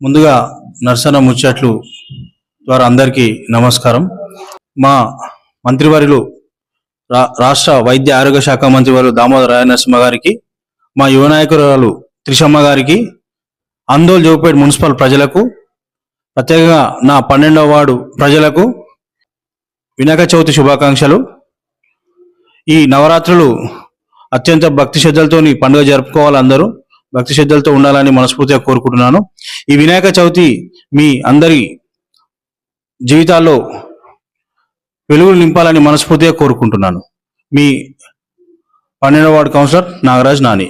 ముందుగా నర్సన ముచ్చట్లు ద్వారా అందరికీ నమస్కారం. మా మంత్రివర్యులు రా రాష్ట్ర వైద్య ఆరోగ్య శాఖ మంత్రివర్యులు దామోదర రాయనరసింహ గారికి మా యువ నాయకురాలు త్రిషమ్మ గారికి అందోల్ జోపేట్ మున్సిపల్ ప్రజలకు ప్రత్యేకంగా నా పన్నెండవ వార్డు ప్రజలకు వినాయక చవితి శుభాకాంక్షలు. ఈ నవరాత్రులు అత్యంత భక్తి శ్రద్ధలతోని పండుగ జరుపుకోవాలి అందరూ. భక్తి శ్రద్ధలతో ఉండాలని మనస్ఫూర్తిగా కోరుకుంటున్నాను. ఈ వినాయక చవితి మీ అందరి జీవితాల్లో వెలుగులు నింపాలని మనస్ఫూర్తిగా కోరుకుంటున్నాను. మీ పన్నెండవ వార్డు కౌన్సిలర్ నాగరాజ్ నాని.